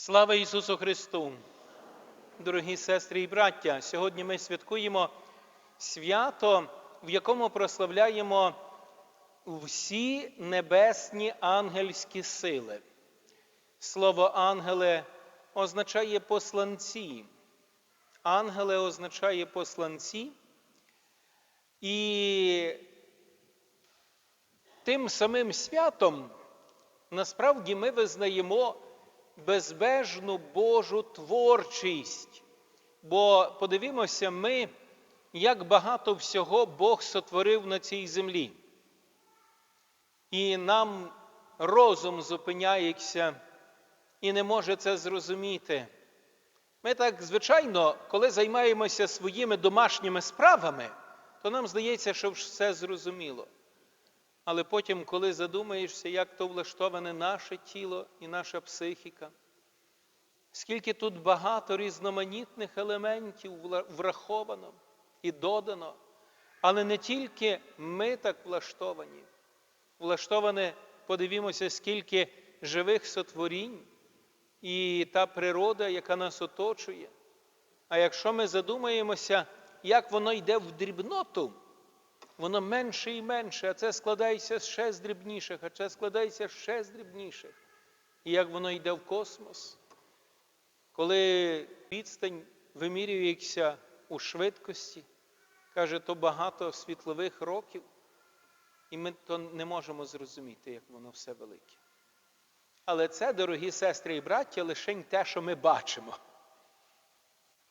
Слава Ісусу Христу! Дорогі сестри і браття! Сьогодні ми святкуємо свято, в якому прославляємо всі небесні ангельські сили. Слово ангеле означає посланці. Ангеле означає посланці. І тим самим святом насправді ми визнаємо безбежну Божу творчість. Бо подивімося ми, як багато всього Бог сотворив на цій землі. І нам розум зупиняється і не може це зрозуміти. Ми так, звичайно, коли займаємося своїми домашніми справами, то нам здається, що все зрозуміло. Але потім, коли задумаєшся, як то влаштоване наше тіло і наша психіка, скільки тут багато різноманітних елементів враховано і додано, але не тільки ми так влаштовані. Влаштоване, подивімося, скільки живих сотворінь і та природа, яка нас оточує. А якщо ми задумаємося, як воно йде в дрібноту, воно менше і менше, а це складається ще з дрібніших, а це складається ще з дрібніших. І як воно йде в космос, коли відстань вимірюється у швидкості, каже, то багато світлових років, і ми то не можемо зрозуміти, як воно все велике. Але це, дорогі сестри і браття, лише те, що ми бачимо.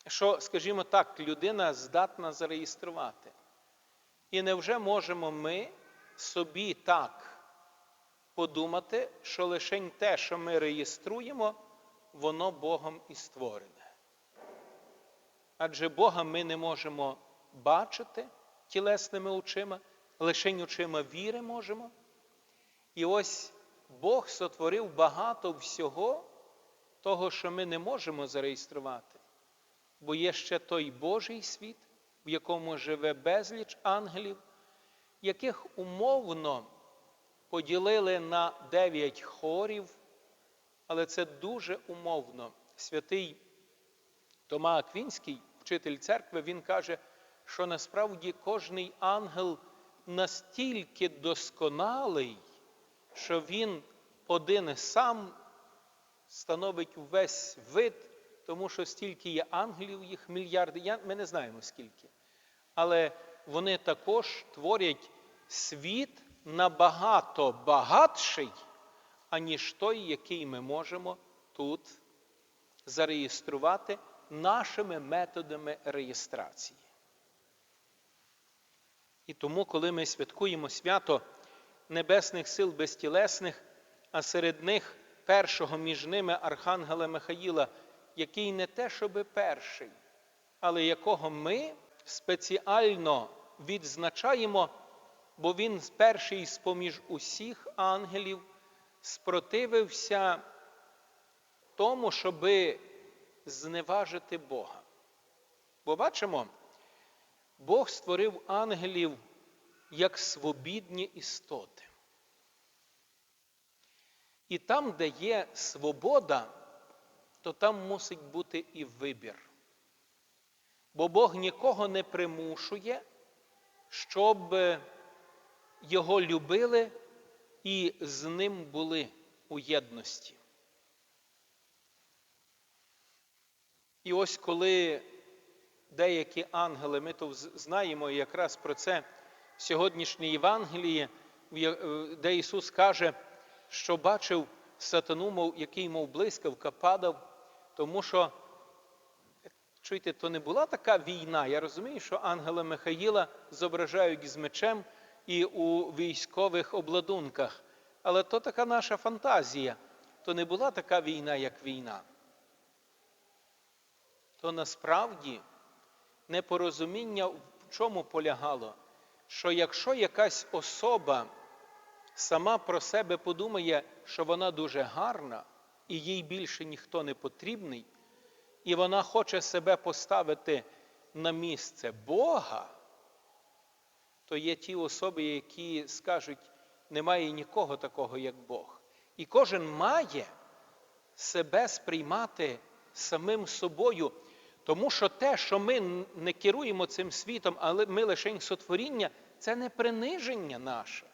Що, скажімо так, людина здатна зареєструвати. І невже можемо ми собі так подумати, що лише те, що ми реєструємо, воно Богом і створене? Адже Бога ми не можемо бачити тілесними очима, лише очима віри можемо. І ось Бог сотворив багато всього того, що ми не можемо зареєструвати, бо є ще той Божий світ в якому живе безліч ангелів, яких умовно поділили на дев'ять хорів, але це дуже умовно. Святий Тома Аквінський, вчитель церкви, він каже, що насправді кожний ангел настільки досконалий, що він один сам становить весь вид тому що стільки є ангелів, їх мільярди, я, ми не знаємо скільки. Але вони також творять світ набагато багатший, аніж той, який ми можемо тут зареєструвати нашими методами реєстрації. І тому, коли ми святкуємо свято Небесних сил безтілесних, а серед них першого між ними Архангела Михаїла, який не те, щоби перший, але якого ми спеціально відзначаємо, бо він перший з поміж усіх ангелів спротивився тому, щоби зневажити Бога. Бо бачимо, Бог створив ангелів як свобідні істоти. І там, де є свобода, то там мусить бути і вибір. Бо Бог нікого не примушує, щоб його любили і з ним були у єдності. І ось коли деякі ангели, ми то знаємо якраз про це сьогоднішнє Євангеліє, де Ісус каже, що бачив сатану, який, мов блискавка, падав тому що, чуєте, то не була така війна. Я розумію, що ангела Михаїла зображають з мечем і у військових обладунках. Але то така наша фантазія. То не була така війна, як війна. То насправді непорозуміння в чому полягало? Що якщо якась особа сама про себе подумає, що вона дуже гарна, і їй більше ніхто не потрібний, і вона хоче себе поставити на місце Бога, то є ті особи, які скажуть, немає нікого такого, як Бог. І кожен має себе сприймати самим собою. Тому що те, що ми не керуємо цим світом, але ми лише сотворіння, це не приниження наше.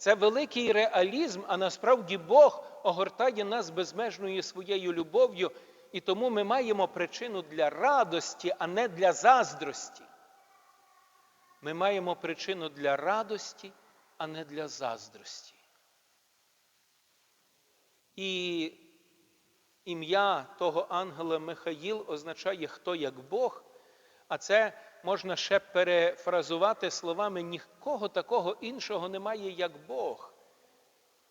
Це великий реалізм, а насправді Бог огортає нас безмежною своєю любов'ю, і тому ми маємо причину для радості, а не для заздрості. Ми маємо причину для радості, а не для заздрості. І ім'я того ангела Михаїл означає хто як Бог, а це можна ще перефразувати словами нікого такого іншого немає, як Бог.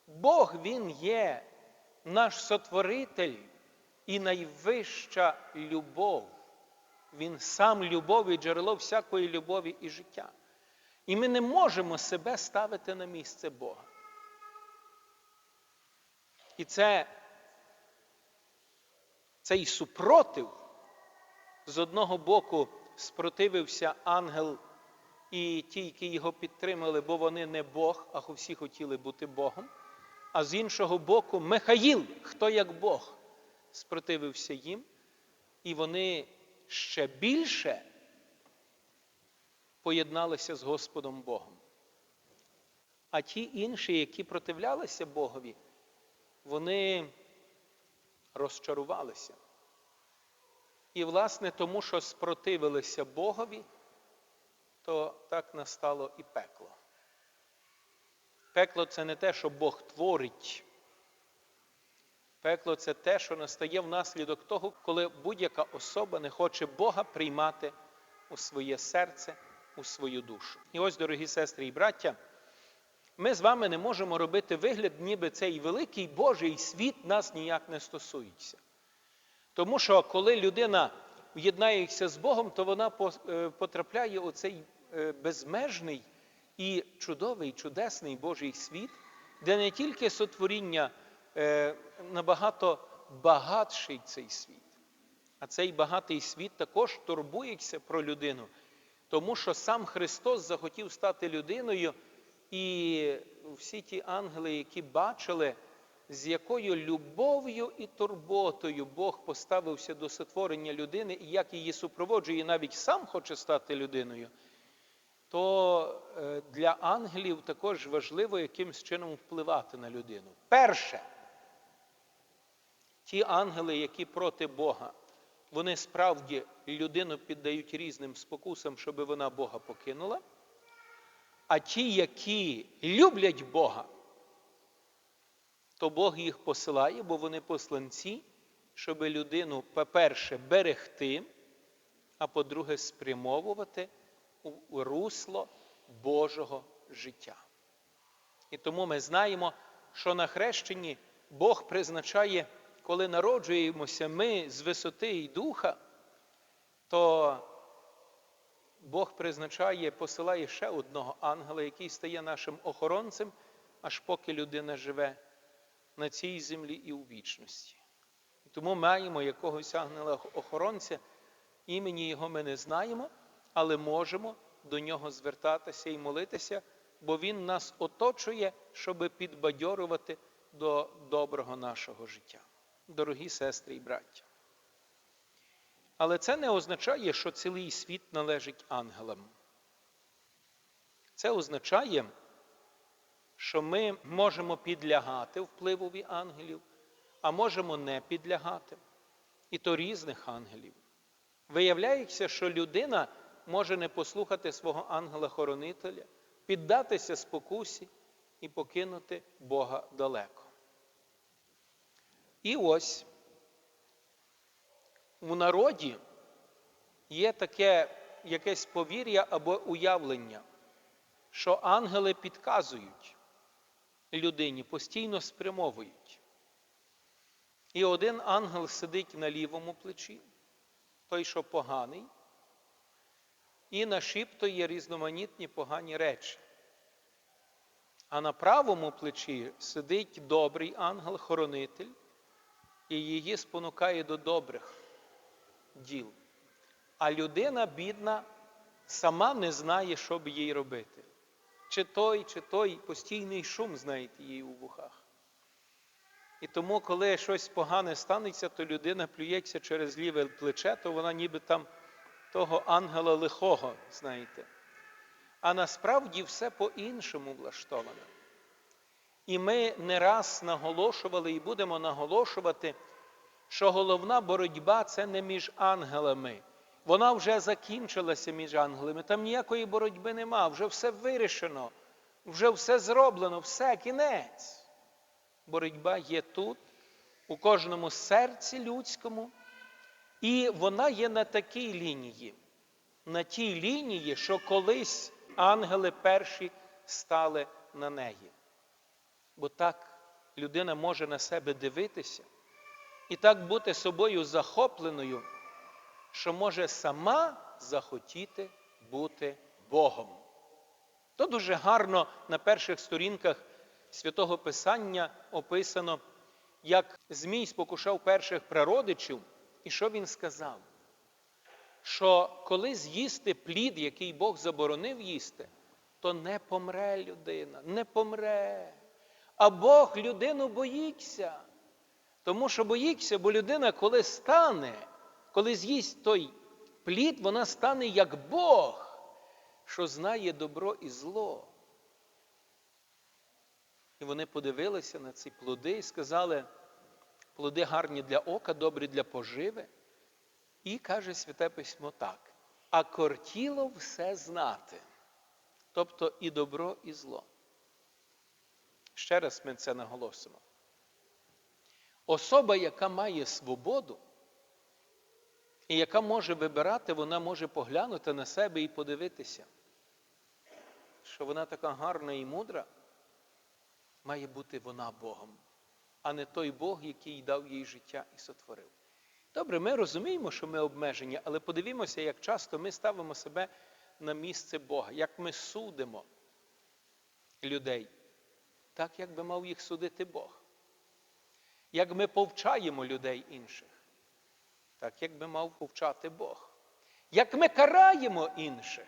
Бог Він є наш сотворитель і найвища любов. Він сам любов і джерело всякої любові і життя. І ми не можемо себе ставити на місце Бога. І це цей супротив з одного боку спротивився ангел і ті, які його підтримали, бо вони не Бог, а всі хотіли бути Богом. А з іншого боку, Михаїл, хто як Бог, спротивився їм, і вони ще більше поєдналися з Господом Богом. А ті інші, які противлялися Богові, вони розчарувалися. І, власне, тому що спротивилися Богові, то так настало і пекло. Пекло це не те, що Бог творить. Пекло це те, що настає внаслідок того, коли будь-яка особа не хоче Бога приймати у своє серце, у свою душу. І ось, дорогі сестри і браття, ми з вами не можемо робити вигляд, ніби цей великий Божий світ нас ніяк не стосується. Тому що коли людина в'єднається з Богом, то вона потрапляє у цей безмежний і чудовий, чудесний Божий світ, де не тільки сотворіння набагато багатший цей світ, а цей багатий світ також турбується про людину, тому що сам Христос захотів стати людиною, і всі ті ангели, які бачили, з якою любов'ю і турботою Бог поставився до сотворення людини, і як її супроводжує, і навіть сам хоче стати людиною, то для ангелів також важливо якимсь чином впливати на людину. Перше, ті ангели, які проти Бога, вони справді людину піддають різним спокусам, щоб вона Бога покинула. А ті, які люблять Бога, то Бог їх посилає, бо вони посланці, щоб людину, по-перше, берегти, а по-друге, спрямовувати у русло Божого життя. І тому ми знаємо, що на хрещенні Бог призначає, коли народжуємося ми з висоти і духа, то Бог призначає, посилає ще одного ангела, який стає нашим охоронцем, аж поки людина живе на цій землі і у вічності. Тому маємо якогось ангела-охоронця, імені його ми не знаємо, але можемо до нього звертатися і молитися, бо Він нас оточує, щоб підбадьорувати до доброго нашого життя. Дорогі сестри і браття. Але це не означає, що цілий світ належить ангелам. Це означає, що ми можемо підлягати впливові ангелів, а можемо не підлягати. І то різних ангелів. Виявляється, що людина може не послухати свого ангела-хоронителя, піддатися спокусі і покинути Бога далеко. І ось у народі є таке якесь повір'я або уявлення, що ангели підказують людині, постійно спрямовують. І один ангел сидить на лівому плечі, той, що поганий, і нашіптує різноманітні погані речі. А на правому плечі сидить добрий ангел-хоронитель і її спонукає до добрих діл. А людина, бідна, сама не знає, що б їй робити. Чи той, чи той постійний шум, знаєте, її у вухах. І тому, коли щось погане станеться, то людина плюється через ліве плече, то вона ніби там того ангела лихого, знаєте. А насправді все по-іншому влаштовано. І ми не раз наголошували і будемо наголошувати, що головна боротьба це не між ангелами. Вона вже закінчилася між ангелами. Там ніякої боротьби нема, вже все вирішено, вже все зроблено, все, кінець. Боротьба є тут, у кожному серці людському, і вона є на такій лінії, на тій лінії, що колись ангели перші стали на неї. Бо так людина може на себе дивитися і так бути собою захопленою, що може сама захотіти бути Богом. То дуже гарно на перших сторінках святого Писання описано, як Змій спокушав перших прародичів, і що він сказав? Що коли з'їсти плід, який Бог заборонив їсти, то не помре людина, не помре. А Бог людину боїться. Тому що боїться, бо людина, коли стане, коли з'їсть той плід, вона стане як Бог, що знає добро і зло. І вони подивилися на ці плоди і сказали, плоди гарні для ока, добрі для поживи. І каже Святе Письмо так: а кортіло все знати, тобто і добро, і зло. Ще раз ми це наголосимо. Особа, яка має свободу, і яка може вибирати, вона може поглянути на себе і подивитися, що вона така гарна і мудра, має бути вона Богом, а не той Бог, який дав їй життя і сотворив. Добре, ми розуміємо, що ми обмежені, але подивімося, як часто ми ставимо себе на місце Бога, як ми судимо людей, так як би мав їх судити Бог. Як ми повчаємо людей інших, так як би мав повчати Бог. Як ми караємо інших,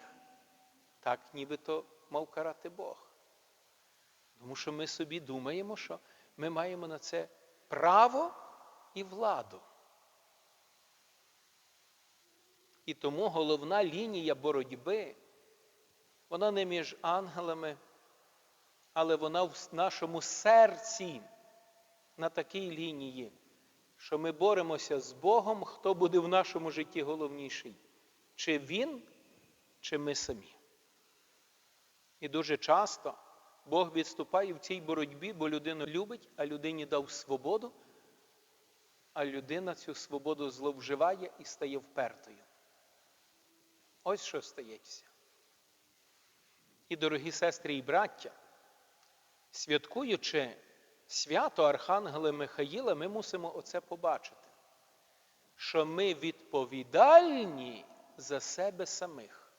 так нібито мав карати Бог. Тому що ми собі думаємо, що ми маємо на це право і владу. І тому головна лінія боротьби, вона не між ангелами, але вона в нашому серці на такій лінії, що ми боремося з Богом, хто буде в нашому житті головніший, чи Він, чи ми самі. І дуже часто Бог відступає в цій боротьбі, бо людину любить, а людині дав свободу, а людина цю свободу зловживає і стає впертою. Ось що стається. І, дорогі сестри і браття, святкуючи свято Архангела Михаїла, ми мусимо оце побачити, що ми відповідальні за себе самих.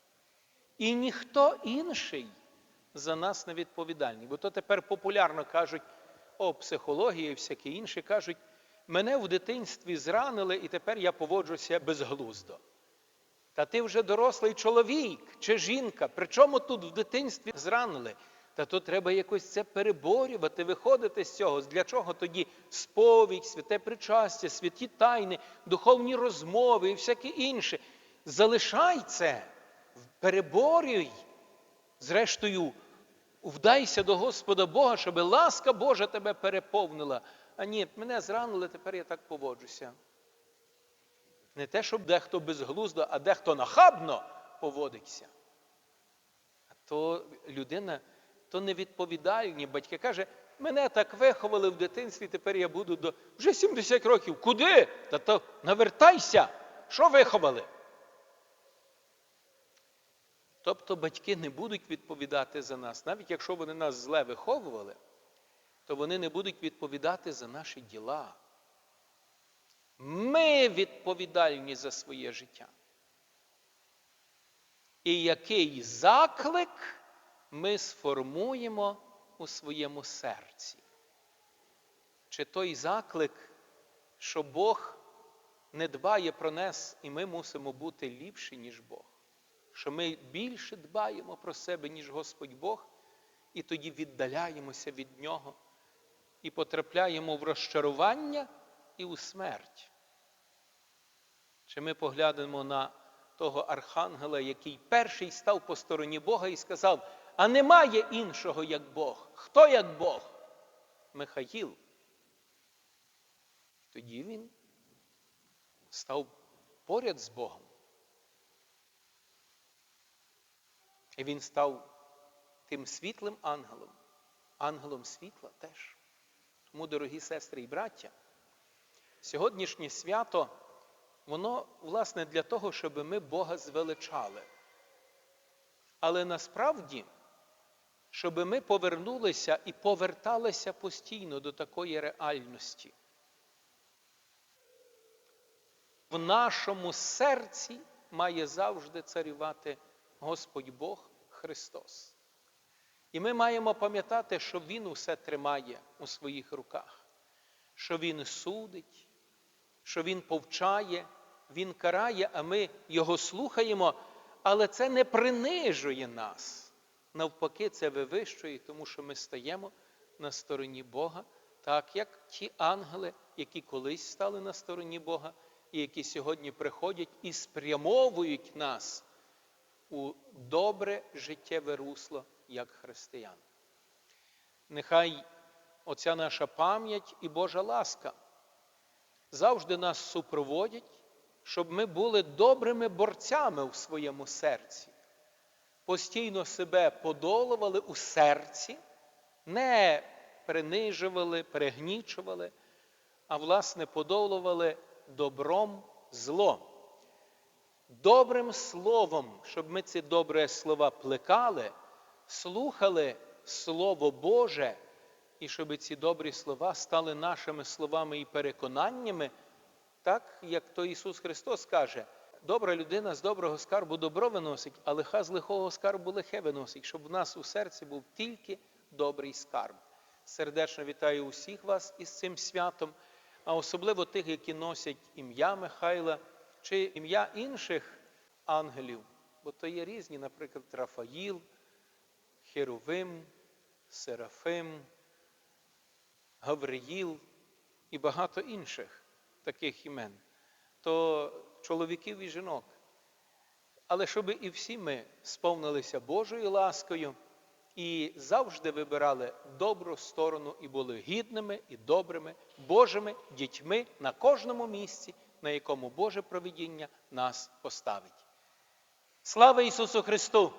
І ніхто інший за нас не відповідальний. Бо то тепер популярно кажуть, о, психологія і всякі інші кажуть, мене в дитинстві зранили, і тепер я поводжуся безглуздо. Та ти вже дорослий чоловік чи жінка. Причому тут в дитинстві зранили? Та то треба якось це переборювати, виходити з цього. Для чого тоді сповідь, святе причастя, святі тайни, духовні розмови і всяке інше. Залишай це, переборюй. Зрештою, вдайся до Господа Бога, щоб ласка Божа тебе переповнила. А ні, мене зранили, тепер я так поводжуся. Не те, щоб дехто безглуздо, а дехто нахабно поводиться. А то людина, то невідповідальні батьки. Каже, мене так виховали в дитинстві, тепер я буду до вже 70 років. Куди? Та то навертайся. Що виховали? Тобто батьки не будуть відповідати за нас, навіть якщо вони нас зле виховували, то вони не будуть відповідати за наші діла. Ми відповідальні за своє життя. І який заклик ми сформуємо у своєму серці? Чи той заклик, що Бог не дбає про нас, і ми мусимо бути ліпші, ніж Бог? Що ми більше дбаємо про себе, ніж Господь Бог, і тоді віддаляємося від Нього, і потрапляємо в розчарування і у смерть. Чи ми поглянемо на того архангела, який перший став по стороні Бога і сказав: А немає іншого, як Бог. Хто як Бог? Михаїл. Тоді він став поряд з Богом. І він став тим світлим ангелом, ангелом світла теж. Тому, дорогі сестри і браття, сьогоднішнє свято, воно, власне, для того, щоб ми Бога звеличали. Але насправді, щоб ми повернулися і поверталися постійно до такої реальності. В нашому серці має завжди царювати Господь Бог Христос. І ми маємо пам'ятати, що Він усе тримає у своїх руках, що Він судить, що Він повчає, Він карає, а ми Його слухаємо, але це не принижує нас. Навпаки, це вивищує, тому що ми стаємо на стороні Бога, так як ті ангели, які колись стали на стороні Бога, і які сьогодні приходять і спрямовують нас у добре життєве русло як християн. Нехай оця наша пам'ять і Божа ласка завжди нас супроводять, щоб ми були добрими борцями у своєму серці, постійно себе подолували у серці, не принижували, перегнічували, а власне подолували добром зло. Добрим словом, щоб ми ці добрі слова плекали, слухали Слово Боже, і щоб ці добрі слова стали нашими словами і переконаннями, так як то Ісус Христос каже, добра людина з доброго скарбу добро виносить, а лиха з лихого скарбу лихе виносить, щоб в нас у серці був тільки добрий скарб. Сердечно вітаю усіх вас із цим святом, а особливо тих, які носять ім'я Михайла чи ім'я інших ангелів, бо то є різні, наприклад, Рафаїл, Херовим, Серафим, Гавриїл і багато інших таких імен, то чоловіків і жінок. Але щоб і всі ми сповнилися Божою ласкою і завжди вибирали добру сторону і були гідними і добрими Божими дітьми на кожному місці, на якому Боже провидіння нас поставить. Слава Ісусу Христу!